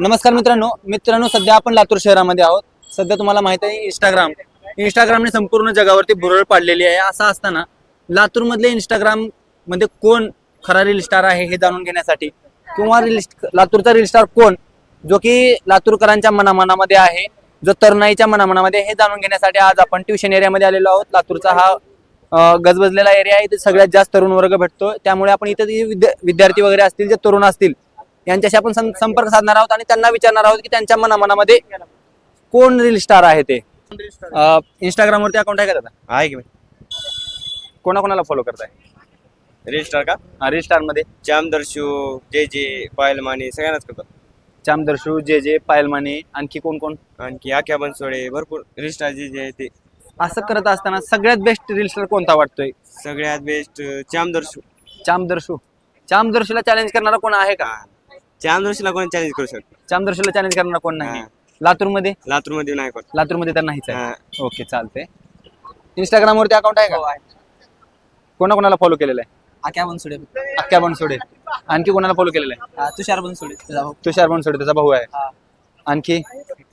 नमस्कार मित्रांनो. मित्रांनो सध्या आपण लातूर शहरामध्ये आहोत. सध्या तुम्हाला माहीत आहे इंस्टाग्राम इंस्टाग्रामने संपूर्ण जगावरती भुरळ पाडलेली आहे. असं असताना लातूरमधले इंस्टाग्राममध्ये कोण खरा रील स्टार आहे हे जाणून घेण्यासाठी? किंवा रील लातूरचा रील स्टार कोण? जो की लातूरकरांच्या मनामनामध्ये आहे जो तरुणाईच्या मनामनामध्ये हे जाणून घेण्यासाठी आज आपण ट्युशन एरियामध्ये आलेलो आहोत. लातूरचा हा गजबजलेला एरिया आहे. इथे सगळ्यात जास्त तरुण वर्ग भेटतो त्यामुळे आपण इथे विद्यार्थी वगैरे असतील जे तरुण असतील यांच्याशी आपण संपर्क साधणार आहोत आणि त्यांना विचारणार आहोत की त्यांच्या मनामनामध्ये कोण रील स्टार आहे ते? इंस्टाग्रामवरती अकाउंट आहे का दादा आहे की कोणाकोणाला फॉलो करताय? रील स्टार का? रील स्टारमध्ये. जामदर्शू जे जे पायल माने सगळ्यांनाच करतात चामदर्शू जे जे पायल माने आणखी कोण कोण? आणखी आख्या बनसोडे भरपूर रील स्टार जे जे आहे ते. असं करत असताना सगळ्यात बेस्ट रील स्टार कोणता वाटतोय? सगळ्यात बेस्ट चामदर्शू. चामदर्शू. चामदर्शूला चॅलेंज करणारा कोण आहे का? चामदर्शूला कोणी चॅलेंज करू शकतो? चामदर्शूला चॅलेंज करणारा कोण नाही? हा. लातूरमध्ये? लातूरमध्ये नाही करत लातूरमध्ये तर नाहीच आहे. हा. ओके चालते इंस्टाग्रामवरती अकाउंट आहे का? कोणाकोणाला फॉलो केलेलं आहे? आक्या बनसोडे. अख्ख्या बनसोडे. आणखी कोणाला फॉलो केलेलं आहे? हा, तुषार बनसोडे तुझा भाऊ. तुषार बनसोडे त्याचा भाऊ आहे. हा. आणखी?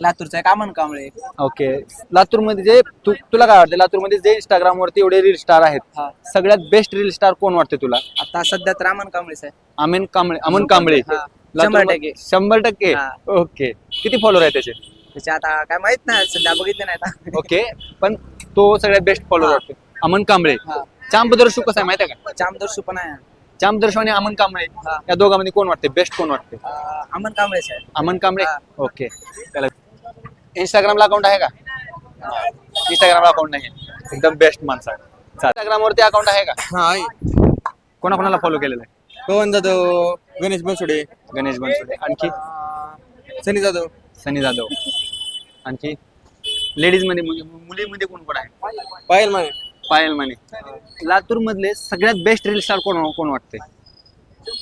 लातूरचा एक अमन कांबळे. ओके. लातूरमध्ये जे तू तुला काय वाटतं लातूरमध्ये जे इंस्टाग्राम वरती एवढे रील स्टार आहेत हा. सगळ्यात बेस्ट रील स्टार कोण वाटते तुला? आता सध्या तर अमन कांबळेच आहे. अमिन कांबळे अमन कांबळे. हा. शंभर टक्के. शंभर टक्के? हा. ओके. किती फॉलोअर आहे त्याचे? त्याचे आता काय माहीत नाही सध्या बघितले नाही आता. ओके. पण तो सगळ्यात बेस्ट फॉलोअर हा. वाटतो अमन कांबळे. हा. चांबदर्शू कसं आहे माहिती आहे का? चामदर्शू पण आहे. चांबदर्शू आणि अमन कांबळे हा. या दोघांमध्ये कोण वाटते बेस्ट कोण वाटते अं, अमन कांबळेच आहे अमन कांबळे? हा. ओके. त्याला इंस्टाग्रामला अकाउंट आहे का? इंस्टाग्रामला अकाउंट नाही आहे. एकदम बेस्ट माणसा इंस्टाग्राम वरती अकाउंट आहे का? हा कोणाकोणाला फॉलो केलेलं आहे? पवन जाधव गणेश बनसोडे. गणेश बनसोडे. आणखी? सनी जाधव. सनी जाधव. आणखी? लेडीजमध्ये मुली- मुलीमध्ये कोण कोण आहे? पायल माने. पायल माने. लातूर मधले सगळ्यात बेस्ट रील स्टार कोण कोण वाटते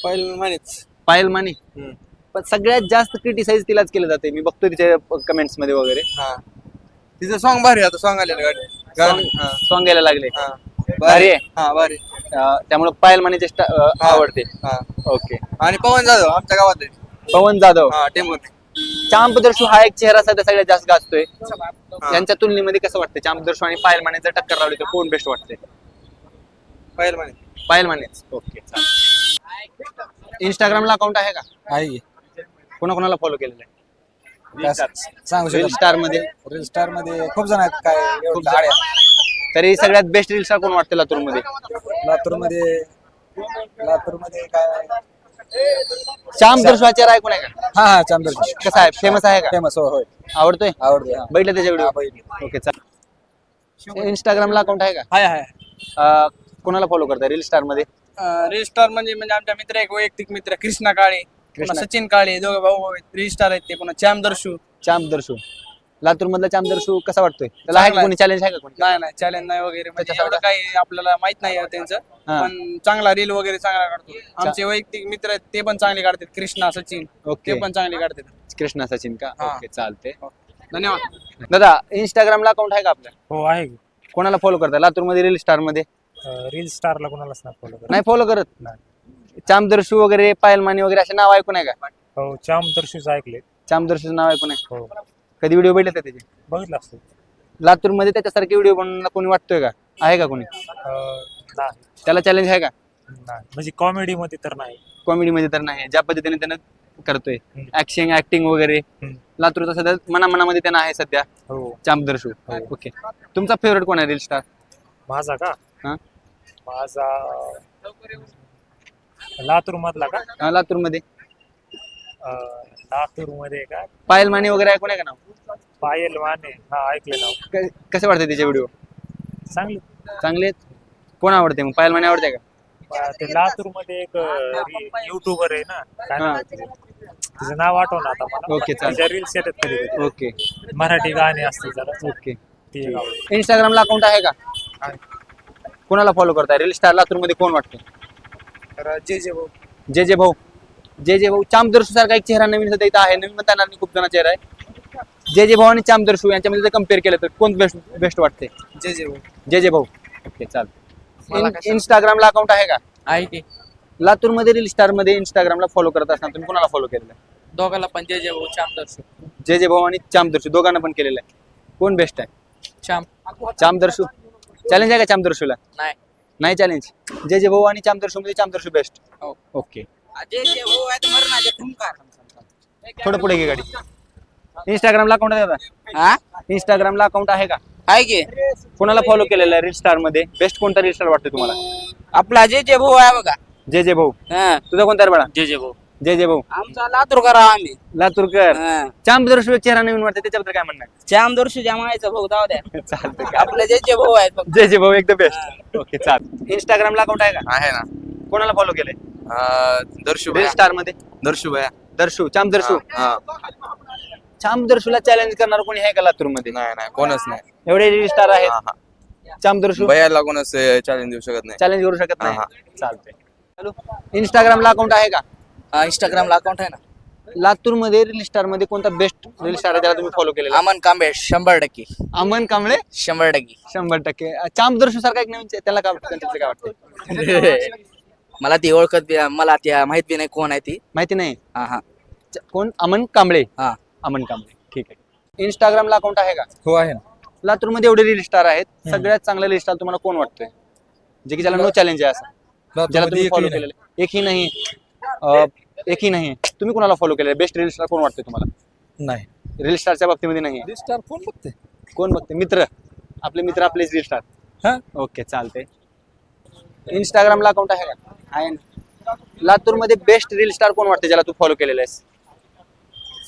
पायल मानेच. पायल माने. पण सगळ्यात जास्त क्रिटिसाइज तिलाच केलं जाते मी बघतो तिच्या कमेंट्समध्ये वगैरे. हा. तिचं सॉंग भारी आता सॉंग आलेलं गाडी. हा. सॉन्ग घ्यायला लागले. हा. भारी आहे. हा भारी. त्यामुळे पायल मानेचे हा. आवडते. हा. ओके आणि पवन जाधव आमच्या गावात आहे पवन जाधव. हा हा एक चेहरा सध्या सगळ्यात जास्त गाजतोय. यांच्या तुलनेमध्ये कसं वाटतं चांपदर्शू आणि पायल माने जर टक्कर लावली तर कोण बेस्ट वाटते पायल माने पायल मानेच ओके इंस्टाग्रामला अकाउंट आहे का? आहे कोणाकोणाला फॉलो केलेलं आहे? सांगू रील शकतो स्टारमध्ये. रील स्टारमध्ये खूप जण आहेत काय खूप जण. तरी सगळ्यात बेस्ट रील स्टार कोण वाटते लातूरमध्ये लातूरमध्ये लातूरमध्ये काय? चांपदर्शू हा चेहरा ऐकून आहे का? हा हा चांदर कसा आहे? फेमस आहे का? फेमस हो होय. आवडतोय? आवडते हा. बघितलं त्याच्या हा, व्हिडिओ. ओके चालेल. इंस्टाग्रामला अकाउंट आहे का? हाय हाय. अं, कोणाला फॉलो करता रील स्टारमध्ये? रजिस्टार म्हणजे म्हणजे आमच्या मित्र एक वैयक्तिक मित्र कृष्णा काळे कृष्णा. सचिन काळे दोघे भाऊ रजिस्टार आहेत ते पुन्हा चामदर्शू चांपदर्शू लातूर मधला चांपदर्शू कसा वाटतोय? त्याला आहे का कोणी चॅलेंज आहे का कोणी? नाही नाही चॅलेंज नाही वगैरे म्हणजे त्याच्यासाठी- एवढं काही आपल्याला माहीत नाही आहे त्यांचं. हा. पण चांगला रील वगैरे चांगला काढतो. आमचे वैयक्तिक मित्र आहेत ते पण चांगले काढतात. कृष्णा सचिन ओके. ते पण चांगले काढतात. कृष्णा सचिन का? हा. ओके चालते धन्यवाद. दादा इंस्टाग्रामला अकाउंट आहे का आपलं? हो आहे कोणाला फॉलो करता? लातूरमध्ये? रील स्टारमध्ये रील स्टारला कोणालाच नाही फॉलो करत. नाही फॉलो करत? नाही. चामदर्शू वगैरे पायल माने वगैरे असे नाव ऐकून आहे का? हो चाम दर्शूच ऐकले. चामदर्शूचं नाव ऐकून आहे. हो. कधी व्हिडिओ बघितले त्याचे? बघितलं असतो. लातूरमध्ये त्याच्यासारखे व्हिडिओ बनवण्याला कोणी वाटतोय का? आहे का कोणी? नाही. त्याला चॅलेंज आहे का? नाही. म्हणजे कॉमेडी मध्ये तर नाही. कॉमेडी मध्ये तर नाही. ज्या पद्धतीने त्यानं करतोय. हम्म. ऍक्शन ऍक्टिंग वगैरे. हम्म. लातूरचा सध्या मनामनामध्ये त्यांना आहे सध्या. हो. चामदर्शू हो. ओके तुमचा फेवरेट कोण आहे रील स्टार माझा का? हा? माझा लातूर मधला का लातूरमध्ये लातूरमध्ये का? पायल माने वगैरे ऐकून आहे का नाव? पायल माने हा ऐकले नाव. क- कसे वाटते त्याचे व्हिडिओ चांगले. चांगले आहेत? कोण आवडते मग? पायल माने आवडते का? पा- ते लातूरमध्ये एक युट्यूबर आहे ना? काय. नाव? आहे तिचं? तिचं नाव आठव ना आता मला. ओके, चालेल. तिच्या रील्स येतात कधी कधी. ओके. मराठी गाणी असते जरा. ओके. ती एक आवडते. इंस्टाग्रामला अकाउंट आहे का. कोणाला फॉलो करताय? रील स्टार लातूरमध्ये कोण वाटते तर जे जे भाऊ. जे जे भाऊ. जे जे भाऊ चामदर्शू सारखा एक चेहरा नवीन सध्या इथं आहे. नवीन म्हणता येणार खूप जण चेहरा आहे. जे जे भाऊ आणि चामदर्शू यांच्यामध्ये जर कंपेअर केलं तर कोण बेस्ट बेस्ट वाटते जे जे भाऊ. जे जे भाऊ. ओके चाल मला कशा- इंस्टाग्रामला अकाउंट आहे का? आहे की. लातूरमध्ये रील स्टारमध्ये इंस्टाग्रामला फॉलो करत असताना तुम्ही कोणाला फॉलो केलेलं? आहे दोघाला पण जे जे भाऊ चाम दर्शक जे जे भाऊ आणि चामदर्शू दोघांना पण केलेलं आहे. कोण बेस्ट आहे? चाम. चामदर्शू चॅलेंज आहे का चामदर्शूला नाही. नाही चॅलेंज जे जे भाऊ आणि चामदर्शू मध्ये चामदर्शू बेस्ट हो. ओके जे जे भाऊ आहेत मरणाचे ठुमकार थोडं पुढे घे गाडी. इंस्टाग्रामला अकाउंट आहे दादा हा? इंस्टाग्रामला अकाउंट आहे का? आहे की? कोणाला फॉलो केलेलं आहे रील स्टारमध्ये? बेस्ट कोणता रील स्टार वाटतो तुम्हाला? आपला जे जे भाऊ आहे बघा. जे जे भाऊ. हा. तुझा कोणता रे बाळा? जे जे भाऊ. जे जे भाऊ. आमचा लातूरकर आहो आम्ही. लातूरकर. हा. चामदर्शू एक चेहरा नवीन वाटतं त्याच्याबद्दल काय म्हणणं चाम दर्शू जमायचा भाऊ जाऊ द्या. आहे? चालतंय. काय आपले जे जे भाऊ आहेत फक्त. जे जे भाऊ एकदम बेस्ट ओके चाल. इंस्टाग्रामला अकाउंट आहे का? आहे ना. कोणाला फॉलो केलंय? दर्शू स्टारमध्ये? दर्शू भया दर्शू. चामदर्शू हा. चामदर्शूला चॅलेंज करणार कोणी आहे का लातूरमध्ये नाही नाही कोणच नाही. एवढे रील स्टार हा, आहेत हा. चामदर्शू भयाला कोणच चॅलेंज देऊ शकत नाही. चॅलेंज करू शकत नाही. चालतंय. चालू. इंस्टाग्रामला अकाउंट आहे का? इंस्टाग्रामला अकाउंट आहे ना. लातूरमध्ये रील स्टारमध्ये कोणता बेस्ट रील स्टार आहे त्याला तुम्ही फॉलो केलेला? अमन कांबळे शंभर टक्के. अमन कांबळे? शंभर टक्के. शंभर टक्के. चामदर्शू सारखा एक नवीन त्याला काय काय वाटतं मला ती ओळखत बी मला त्या माहीत बी नाही कोण आहे ती. माहिती नाही? हा हा. च- कोण? अमन कांबळे. हा. अमन कांबळे. ठीक आहे. इंस्टाग्रामला अकाउंट आहे का? हो आहे ना. लातूरमध्ये एवढे रील स्टार आहेत. सगळ्यात चांगला रील स्टार तुम्हाला कोण वाटतोय? जे की ज्याला नो चॅलेंज आहे असं. ज्याला तुम्ही फॉलो केलेलं. एकही नाही. अं, एकही नाही. तुम्ही कोणाला फॉलो केलेलं बेस्ट रील स्टार कोण वाटतोय तुम्हाला? नाही. रील स्टारच्या बाबतीमध्ये नाही स्टार कोण बघते कोण बघते मित्र. आपले मित्र आपलेच रील स्टार हा? ओके चालते इंस्टाग्रामला अकाउंट आहे का? आहे ना. लातूरमध्ये बेस्ट रील स्टार कोण वाटते ज्याला तू फॉलो केलेलं आहेस?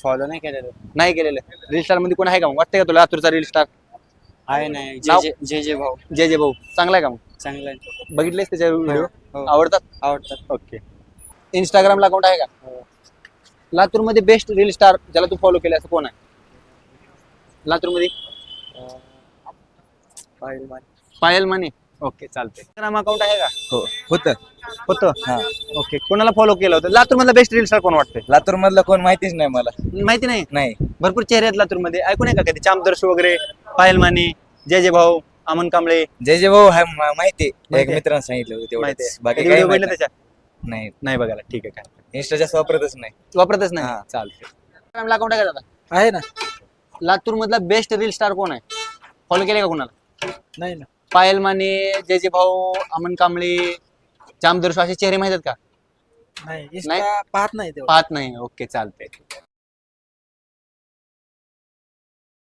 फॉलो नाही केलेलं. नाही केलेलं. रील स्टारमध्ये कोण आहे का मग? वाटते का तुला लातूरचा रील स्टार आहे नाही नाव? जे जे जे भाऊ. जय जय भाऊ. चांगला आहे का मग? चांगलं आहे. बघितलेस त्याच्या व्हिडिओ हो. आवडतात? आवडतात. ओके इंस्टाग्रामला अकाउंट आहे का? लातूरमध्ये बेस्ट रील स्टार ज्याला तू फॉलो केलं असं कोण आहे? लातूरमध्ये पायल माने. ओके चालते इंस्टाग्राम अकाउंट आहे का? हो होतं. होतं. हा. ओके कोणाला फॉलो केलं होतं? लातूर मधला बेस्ट रील स्टार कोण वाटतंय? लातूर मधलं कोण माहितीच नाही मला. माहिती नाही? नाही. भरपूर चेहरे आहेत लातूरमध्ये ऐकून आहे का कधी? चामदर्श वगैरे पायल माने जय जय भाऊ अमन कांबळे. जे जे भाऊ हा मा- माहिती. माहिती एक आहे. मित्रानं सांगितलं होतं माहिती तेवढंच. बाकी काही माहीत बघितले त्याच्या? नाही. नाही बघायला. ठीक आहे काय? इंस्टा जास्त वापरतच नाही. वापरतच नाही? हा. चालते इंस्टाग्रामला अकाउंट आहे का दादा? आहे ना. लातूर मधला बेस्ट रील स्टार कोण आहे? फॉलो केले का कोणाला? नाही ना. पायल माने जय जय भाऊ अमन कांबळे जामदर्शो असे चेहरे माहीत आहेत का? नाही नाही? पाहत नाही पाहत नाही. ओके चालते